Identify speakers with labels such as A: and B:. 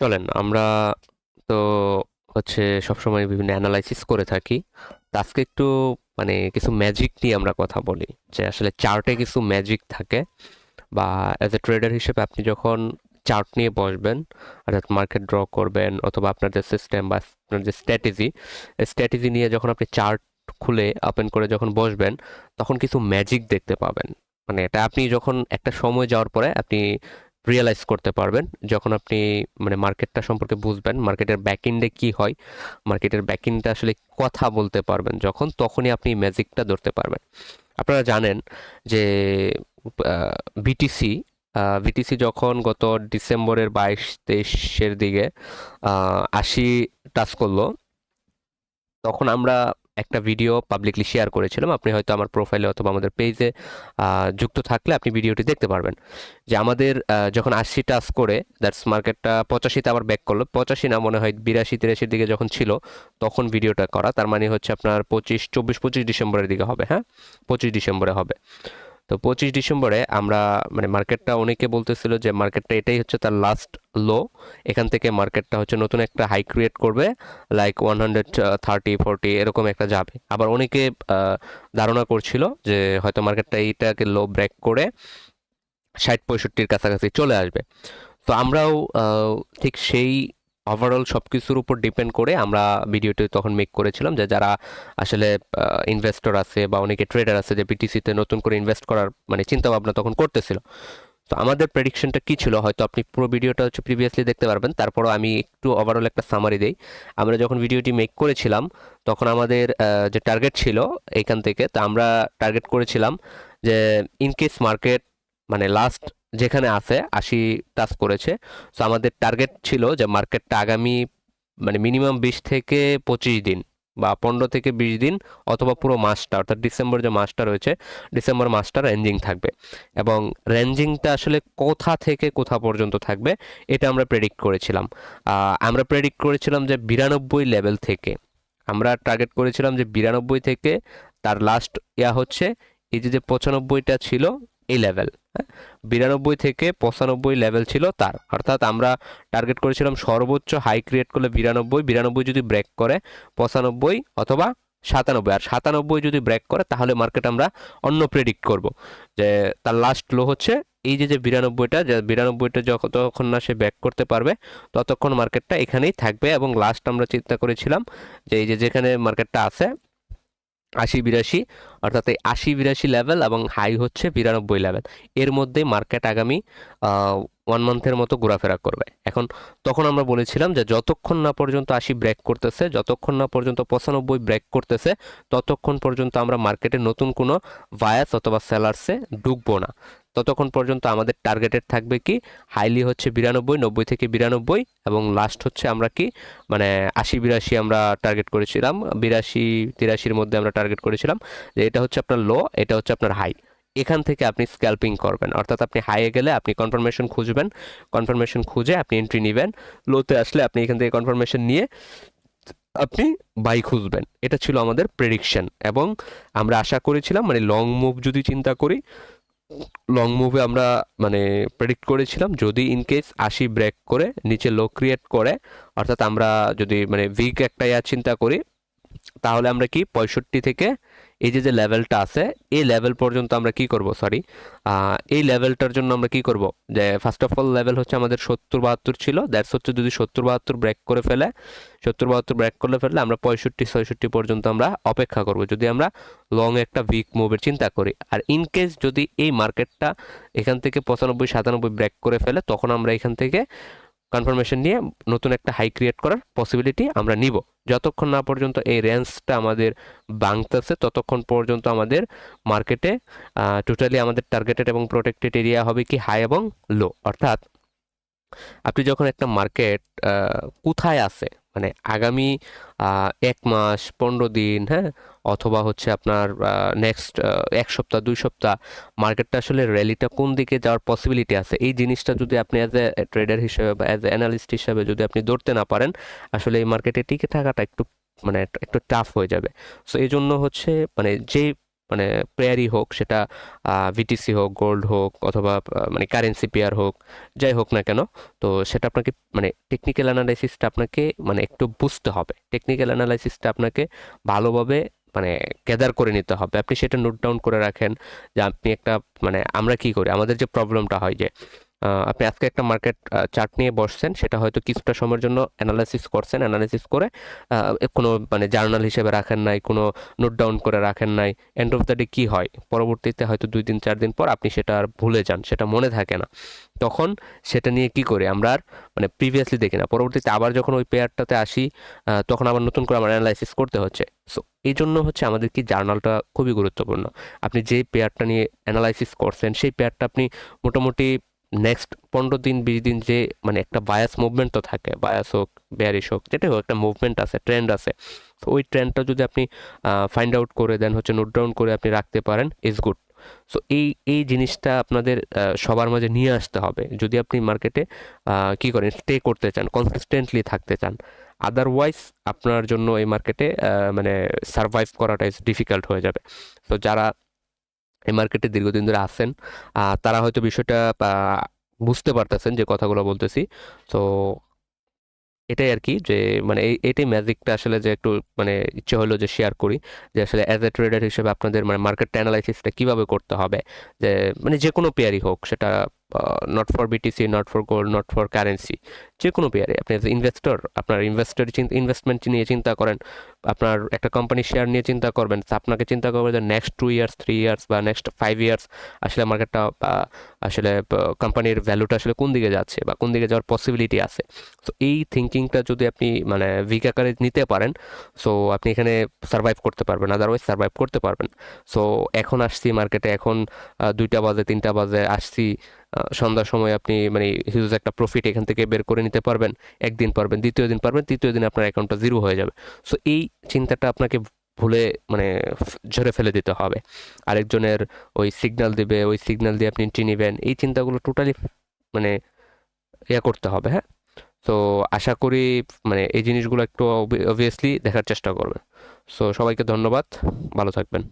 A: চলেন, আমরা তো হচ্ছে সবসময় বিভিন্ন অ্যানালাইসিস করে থাকি। আজকে একটু মানে কিছু ম্যাজিক নিয়ে আমরা কথা বলি, যে আসলে চার্টে কিছু ম্যাজিক থাকে বা অ্যাজ এ ট্রেডার হিসেবে আপনি যখন চার্ট নিয়ে বসবেন, অর্থাৎ মার্কেট ড্র করবেন অথবা আপনার যে সিস্টেম বা আপনার যে স্ট্র্যাটেজি স্ট্র্যাটেজি নিয়ে যখন আপনি চার্ট খুলে ওপেন করে যখন বসবেন, তখন কিছু ম্যাজিক দেখতে পাবেন। মানে এটা আপনি যখন একটা সময় যাওয়ার পরে আপনি রিয়েলাইজ করতে পারবেন। যখন আপনি মানে মার্কেটটা সম্পর্কে বুঝবেন মার্কেটের ব্যাকইন্ডে কি হয় মার্কেটের ব্যাকইন্ডে আসলে কথা বলতে পারবেন যখন, তখনই আপনি ম্যাজিকটা ধরতে পারবেন। আপনারা জানেন যে বিটিসি বিটিসি যখন গত ডিসেম্বরের বাইশ তেইশের দিকে আশি টাচ করল, তখন আমরা একটা ভিডিও পাবলিকলি শেয়ার করেছিলাম। আপনি হয়তো আমার প্রোফাইলে অথবা আমাদের পেজে যুক্ত থাকলে আপনি ভিডিওটি দেখতে পারবেন। যে আমাদের যখন আশি টাচ করে দ্যাটস মার্কেটটা পঁচাশিতে আবার ব্যাক করল। পঁচাশি না মনে হয় বিরাশি তিরাশির দিকে যখন ছিল, তখন ভিডিওটা করা। তার মানে হচ্ছে আপনার পঁচিশ, চব্বিশ, পঁচিশ ডিসেম্বরের দিকে হবে হ্যাঁ? পঁচিশ ডিসেম্বরে হবে। তো পঁচিশ ডিসেম্বরে আমরা মানে মার্কেটটা অনেকে বলতেছিল যে মার্কেটটা এটাই হচ্ছে তার লাস্ট লো এখান থেকে মার্কেটটা হচ্ছে নতুন একটা হাই ক্রিয়েট করবে like one hundred thirty forty এরকম একটা যাবে। আবার অনেকে ধারণা করছিল যে হয়তো মার্কেটটা এইটাকে লো ব্রেক করে ষাট পঁয়ষট্টির কাছাকাছি চলে আসবে। তো আমরাও ঠিক সেই ওভারঅল সব কিছুর উপর ডিপেন্ড করে আমরা ভিডিওটি তখন মেক করেছিলাম যে যারা আসলে ইনভেস্টর আছে বা অনেকে ট্রেডার আছে যে বিটিসিতে নতুন করে ইনভেস্ট করার মানে চিন্তা ভাবনা তখন করতেছিল। তো আমাদের প্রেডিকশনটা কি ছিল? হয়তো আপনি পুরো ভিডিওটা হচ্ছে প্রিভিয়াসলি দেখতে পারবেন। তারপরও আমি একটু ওভারঅল একটা সামারি দেই। আমরা যখন ভিডিওটি মেক করেছিলাম, তখন আমাদের যে টার্গেট ছিল এইখান থেকে, তো আমরা টার্গেট করেছিলাম যে ইনকেস মার্কেট মানে লাস্ট যেখানে আছে আশি টাচ করেছে। সো আমাদের টার্গেট ছিল যে মার্কেটটা আগামী মানে মিনিমাম বিশ থেকে পঁচিশ দিন বা পনেরো থেকে বিশ দিন অথবা পুরো মাসটা, অর্থাৎ ডিসেম্বর যে মাসটা রয়েছে, ডিসেম্বর মাসটা রেঞ্জিং থাকবে। এবং রেঞ্জিংটা আসলে কোথা থেকে কোথা পর্যন্ত থাকবে, এটা আমরা প্রেডিক্ট করেছিলাম। আমরা প্রেডিক্ট করেছিলাম যে বিরানব্বই লেভেল থেকে। আমরা টার্গেট করেছিলাম যে বিরানব্বই থেকে তার লাস্ট ইয়া হচ্ছে, এই যে যে পঁচানব্বইটা ছিল এই লেভেল বিরানব্বই থেকে পঁচানব্বই লেভেল ছিল তার। অর্থাৎ আমরা টার্গেট করেছিলাম সর্বোচ্চ হাই ক্রিয়েট করলে বিরানব্বই বিরানব্বই যদি ব্রেক করে, পঁচানব্বই অথবা সাতানব্বই। আর সাতানব্বই যদি ব্রেক করে, তাহলে মার্কেট আমরা অন্য প্রেডিক্ট করব। যে তার লাস্ট লো হচ্ছে, এই যে যে বিরানব্বইটা যে বিরানব্বইটা যতক্ষণ না সে ব্যাক করতে পারবে, ততক্ষণ মার্কেটটা এখানেই থাকবে। এবং লাস্ট আমরা চিন্তা করেছিলাম যে এই যে যেখানে মার্কেটটা আছে আশি বিরাশি, অর্থাৎ এই আশি বিরাশি লেভেল এবং হাই হচ্ছে বিরানব্বই লেভেল এর মধ্যে মার্কেট আগামী ওয়ান মান্থের মতো ঘোরাফেরা করবে। এখন তখন আমরা বলেছিলাম যে যতক্ষণ না পর্যন্ত আশি ব্রেক করতেছে, যতক্ষণ না পর্যন্ত পঁচানব্বই ব্রেক করতেছে, ততক্ষণ পর্যন্ত আমরা মার্কেটে নতুন কোনো ভায়াস অথবা সেলার্সে ঢুকবো না। ততক্ষণ পর্যন্ত আমাদের টার্গেটেড থাকবে কি? হাইলি হচ্ছে বিরানব্বই, নব্বই থেকে বিরানব্বই এবং লাস্ট হচ্ছে আমরা কি? মানে আশি, বিরাশি আমরা টার্গেট করেছিলাম, বিরাশি, তিরাশির মধ্যে আমরা টার্গেট করেছিলাম। যে এটা হচ্ছে আপনার লো এটা হচ্ছে আপনার হাই এখান থেকে আপনি স্ক্যাল্পিং করবেন, অর্থাৎ আপনি হাইয়ে গেলে আপনি কনফার্মেশন খুঁজবেন কনফার্মেশন খুঁজে আপনি এন্ট্রি নেবেন লোতে আসলে আপনি এখান থেকে কনফার্মেশন নিয়ে আপনি বাই খুঁজবেন। এটা ছিল আমাদের প্রেডিকশন এবং আমরা আশা করেছিলাম মানে লং মুভ যদি চিন্তা করি লং মুভে আমরা মানে প্রেডিক্ট করেছিলাম। যদি ইন কেস আশি ব্রেক করে, নিচে লো ক্রিয়েট করে, অর্থাৎ আমরা যদি মানে উইক একটা ইয়া চিন্তা করি, তাহলে আমরা কি, পঁয়ষট্টি থেকে এই যে যে লেভেলটা আছে, এই লেভেল পর্যন্ত আমরা কি করব? সরি এই লেভেলটার জন্য আমরা কি করব? যে ফার্স্ট অফ অল লেভেল হচ্ছে আমাদের সত্তর বাহাত্তর ছিল। দ্যাটস হচ্ছে যদি সত্তর বাহাত্তর ব্রেক করে ফেলে, সত্তর বাহাত্তর ব্রেক করে ফেললে আমরা পঁয়ষট্টি, ছয়ষট্টি পর্যন্ত আমরা অপেক্ষা করব। যদি আমরা লং একটা উইক মুভের চিন্তা করি। আর ইন কেস যদি এই মার্কেটটা এখান থেকে পঁচানব্বই, সাতানব্বই ব্রেক করে ফেলে, তখন আমরা এখান থেকে কনফার্মেশন নিয়ে নতুন একটা হাই ক্রিয়েট করার পসিবিলিটি আমরা নিব। যতক্ষণ না পর্যন্ত এই রেঞ্জটা আমাদের বাংতাছে ততক্ষণ পর্যন্ত আমাদের মার্কেটে টোটালি আমাদের টার্গেটেড এবং প্রোটেক্টেড এরিয়া হবে কি হাই এবং লো অর্থাৎ, আপনি যখন একটা মার্কেট কোথায় আছে মানে আগামী এক মাস, পনেরো দিন হ্যাঁ? অথবা হচ্ছে আপনার নেক্সট এক সপ্তাহ, দুই সপ্তাহ, মার্কেটটা আসলে র্যালিটা কোন দিকে যাওয়ার পসিবিলিটি আছে? এই জিনিসটা যদি আপনি অ্যাজ এ ট্রেডার হিসেবে বা অ্যাজ এ অ্যানালিস্ট হিসেবে যদি আপনি ধরতে না পারেন, আসলে এই মার্কেটে টিকে থাকাটা একটু মানে একটু টাফ হয়ে যাবে। সো এই জন্য হচ্ছে মানে যে মানে পেয়ারই হোক, সেটা ভিটিসি হোক গোল্ড হোক, অথবা মানে কারেন্সি পেয়ার হোক, যাই হোক না কেন, তো সেটা আপনাকে মানে টেকনিক্যাল অ্যানালাইসিসটা আপনাকে মানে একটু বুঝতে হবে। টেকনিক্যাল অ্যানালাইসিসটা আপনাকে ভালোভাবে মানে গ্যাদার করে নিতে হবে। আপনি সেটা নোট ডাউন করে রাখেন যে, আপনি একটা মানে আমরা কি করি? আমাদের যে প্রবলেমটা হয় যে আপনি আজকে একটা মার্কেট চার্ট নিয়ে বসছেন, সেটা হয়তো কিছুটা সময়ের জন্য অ্যানালাইসিস করছেন অ্যানালাইসিস করে কোনো মানে জার্নাল হিসেবে রাখেন নাই, কোনো নোট ডাউন করে রাখেন নাই এন্ড অফ দ্য ডে কী হয়? পরবর্তীতে হয়তো দুই দিন, চার দিন পর আপনি সেটা আর ভুলে যান, সেটা মনে থাকে না। তখন সেটা নিয়ে কি করি? আমরা আর মানে প্রিভিয়াসলি দেখি না, পরবর্তীতে আবার যখন ওই পেয়ারটাতে আসি তখন আবার নতুন করে আমার অ্যানালাইসিস করতে হচ্ছে। সো এই জন্য হচ্ছে আমাদের কি জার্নালটা খুবই গুরুত্বপূর্ণ। আপনি যে পেয়ারটা নিয়ে অ্যানালাইসিস করছেন, সেই পেয়ারটা আপনি মোটামুটি নেক্সট পনেরো দিন, বিশ দিন যে মানে একটা বায়াস মুভমেন্ট তো থাকে বায়াস হোক বেয়ারিশ হোক, যেটাই হোক, একটা মুভমেন্ট আছে ট্রেন্ড আছে। তো ওই ট্রেন্ডটা যদি আপনি ফাইন্ড আউট করে দেন, হচ্ছে নোট ডাউন করে আপনি রাখতে পারেন ইজ গুড সো এই এই জিনিসটা আপনাদের সবার মাঝে নিয়ে আসতে হবে। যদি আপনি মার্কেটে কি করেন স্টে করতে চান কনসিস্টেন্টলি থাকতে চান আদারওয়াইজ আপনার জন্য এই মার্কেটে মানে সারভাইভ করাটা ডিফিকাল্ট হয়ে যাবে। তো যারা এই মার্কেটে দীর্ঘদিন ধরে আছেন। আর তারা হয়তো বিষয়টা বুঝতে পারতেছেন যে কথাগুলো বলতেছি। তো এটাই আর কি যে মানে এটাই ম্যাজিকটা আসলে যে একটু মানে ইচ্ছে হলো যে শেয়ার করি। যে আসলে অ্যাজ এ ট্রেডার হিসেবে আপনাদের মানে মার্কেট অ্যানালাইসিসটা কীভাবে করতে হবে? যে মানে যে কোনো পেয়ারই হোক, সেটা not for BTC not for gold not for currency যে কোনো পেয়ারে আপনি ইনভেস্টর আপনার ইনভেস্টর ইনভেস্টমেন্ট নিয়ে চিন্তা করেন, আপনার একটা কোম্পানির শেয়ার নিয়ে চিন্তা করবেন আপনাকে চিন্তা করবেন যে next two years three years বা নেক্সট ফাইভ ইয়ার্স আসলে মার্কেটটা আসলে কোম্পানির ভ্যালুটা আসলে কোন দিকে যাচ্ছে বা কোন দিকে যাওয়ার পসিবিলিটি আছে। সো এই থিঙ্কিংটা যদি আপনি মানে উইক আকারে নিতে পারেন সো আপনি এখানে সার্ভাইভ করতে পারবেন আদারওয়াইজ সার্ভাইভ করতে পারবেন। সো এখন আসছি মার্কেটে এখন দুইটা বাজে, তিনটা বাজে, আসছি সন্ধ্যার সময় আপনি মানে হিউজ একটা প্রফিট এখান থেকে বের করে নিতে পারবেন, একদিন পারবেন, দ্বিতীয় দিন পারবেন, তৃতীয় দিন আপনার অ্যাকাউন্টটা জিরো হয়ে যাবে। সো এই চিন্তাটা আপনাকে ভুলে মানে ঝরে ফেলে দিতে হবে। আরেকজনের ওই সিগন্যাল দিবে, ওই সিগন্যাল দিয়ে আপনি এন্ট্রি নেবেন, এই চিন্তাগুলো টোটালি মানে ইয়া করতে হবে হ্যাঁ? সো আশা করি মানে এই জিনিসগুলো একটু অবভিয়াসলি দেখার চেষ্টা করবেন। সো সবাইকে ধন্যবাদ, ভালো থাকবেন।